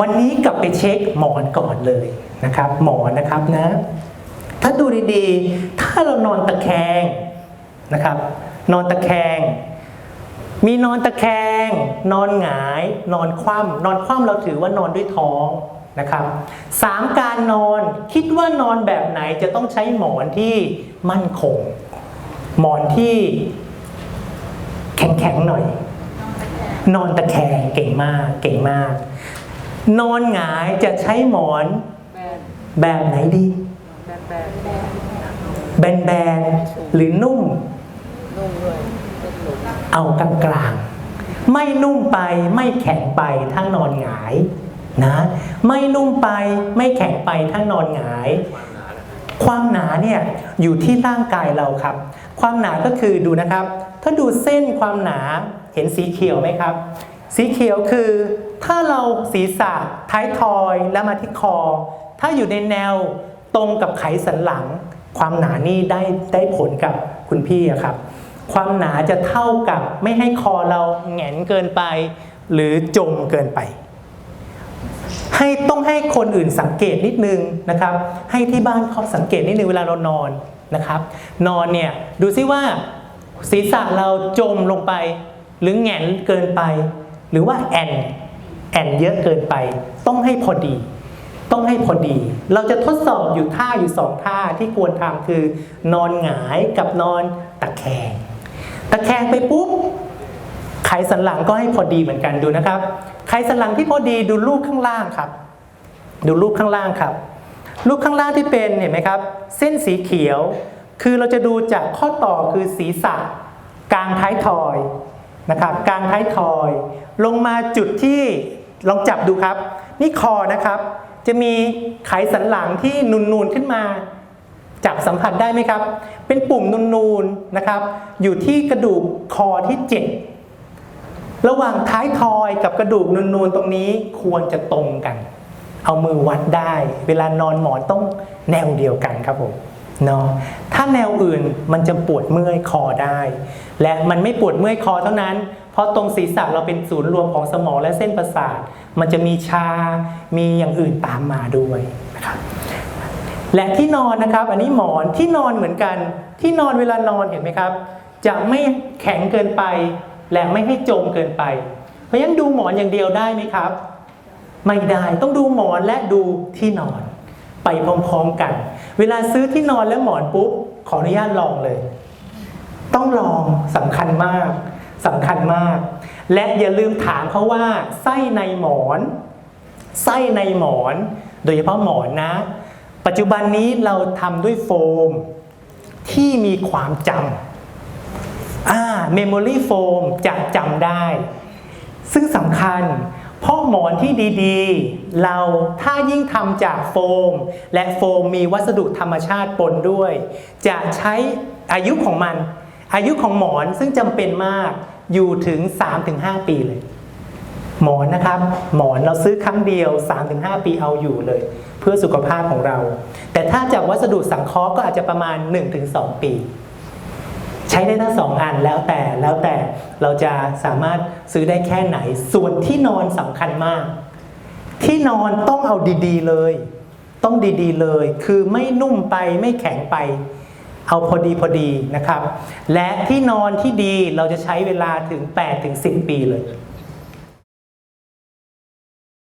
วันนี้กลับไปเช็คหมอนก่อนเลยนะครับ หมอนนะครับนะ ถ้าดูดีๆ ถ้าเรานอนตะแคงนะครับ นอนตะแคง มีนอนตะแคง นอนหงาย นอนคว่ำนอนคว่ำเราถือว่านอนด้วยท้องนะครับสามการนอนคิดว่านอนแบบไหนจะต้องใช้หมอนที่มั่นคง หมอนที่แข็งๆหน่อย นอนตะแคงเก่งมากเก่งมาก นอนหงายจะใช้หมอนแบนแบบไหนดี แบนแบนแบนๆหรือนุ่มนุ่มด้วยเป็นหลุมเอากลางกลางๆไม่นุ่มไปไม่แข็งไปถ้านอนหงายนะ ไม่นุ่มไปไม่แข็งไปถ้านอนหงาย ความหนาเนี่ยอยู่ที่ร่างกายเราครับ ความหนาก็คือดูนะครับ ถ้าดูเส้นความหนาเห็นสีเขียวไหมครับ สีเขียวคือ ถ้าเราศีรษะท้ายทอยแล้วมาที่คอ ถ้าอยู่ในแนวตรงกับไขสันหลัง ความหนานี่ได้ได้ผลกับคุณพี่อะครับ ความหนาจะเท่ากับไม่ให้คอเราแหงนเกินไป หรือจมเกินไป ให้ต้องให้คนอื่นสังเกตนิดนึงนะครับ ให้ที่บ้านเขาสังเกตนิดนึงเวลาเรานอนนะครับ นอนเนี่ยดูซิว่าศีรษะเราจมลงไป หรือแหงนเกินไป รือว่าแอนแอนเยอะเกินไป ต้องให้พอดี ต้องให้พอดี เราจะทดสอบอยู่ท่าอยู่สองท่าที่ควรทำคือนอนหงายกับนอนตะแคง ตะแคงไปปุ๊บไขสันหลังก็ให้พอดีเหมือนกันดูนะครับ ไขสันหลังที่พอดีดูรูปข้างล่างครับ ดูรูปข้างล่างครับ รูปข้างล่างที่เป็นเห็นไหมครับ เส้นสีเขียว คือเราจะดูจากข้อต่อคือศีรษะกลางท้ายทอย นะครับกลางท้ายทอย ลงมาจุดที่ลองจับดูครับ นี่คอนะครับ จะมีไขสันหลังที่นูนๆขึ้นมา จับสัมผัสได้ไหมครับ เป็นปุ่มนูนๆนะครับ อยู่ที่กระดูกคอที่เจ็ดระหว่างท้ายทอยกับกระดูกนูนๆตรงนี้ควรจะตรงกัน เอามือวัดได้ เวลานอนหมอนต้องแนวเดียวกันครับผม เนาะถ้าแนวอื่นมันจะปวดเมื่อยคอได้ และมันไม่ปวดเมื่อยคอเท่านั้น เพราะตรงศีรษะเราเป็นศูนย์รวมของสมองและเส้นประสาท มันจะมีชา มีอย่างอื่นตามมาด้วยนะครับและที่นอนนะครับ อันนี้หมอนที่นอนเหมือนกัน ที่นอนเวลานอนเห็นไหมครับ จะไม่แข็งเกินไป และไม่ให้จมเกินไป เพราะฉะนั้นดูหมอนอย่างเดียวได้ไหมครับ ไม่ได้ต้องดูหมอนและดูที่นอน ไปพร้อมๆกัน เวลาซื้อที่นอนและหมอนปุ๊บขออนุญาตลองเลย ต้องลองสำคัญมากสำคัญมาก และอย่าลืมถามเขาว่าไส้ในหมอน ไส้ในหมอน โดยเฉพาะหมอนนะ ปัจจุบันนี้เราทำด้วยโฟม ที่มีความจำอ่าเมมโมรี่โฟมจะจำได้ ซึ่งสำคัญ เพราะหมอนที่ดีๆ เราถ้ายิ่งทำจากโฟม และโฟมมีวัสดุธรรมชาติปนด้วย จะใช้อายุของมัน อายุของหมอนซึ่งจำเป็นมากอยู่ถึง 3-5 ปีเลย หมอนนะครับ หมอนเราซื้อครั้งเดียว 3-5 ปีเอาอยู่เลย เพื่อสุขภาพของเรา แต่ถ้าจากวัสดุสังเคราะห์ก็อาจจะประมาณ 1-2 ปี ช้ได้ทั้งสองอันแล้วแต่แล้วแต่เราจะสามารถซื้อได้แค่ไหน ส่วนที่นอนสำคัญมาก ที่นอนต้องเอาดีๆเลย ต้องดีๆเลย คือไม่นุ่มไปไม่แข็งไป เอาพอดีพอดีนะครับ และที่นอนที่ดีเราจะใช้เวลาถึง8ถึง10 ปีเลย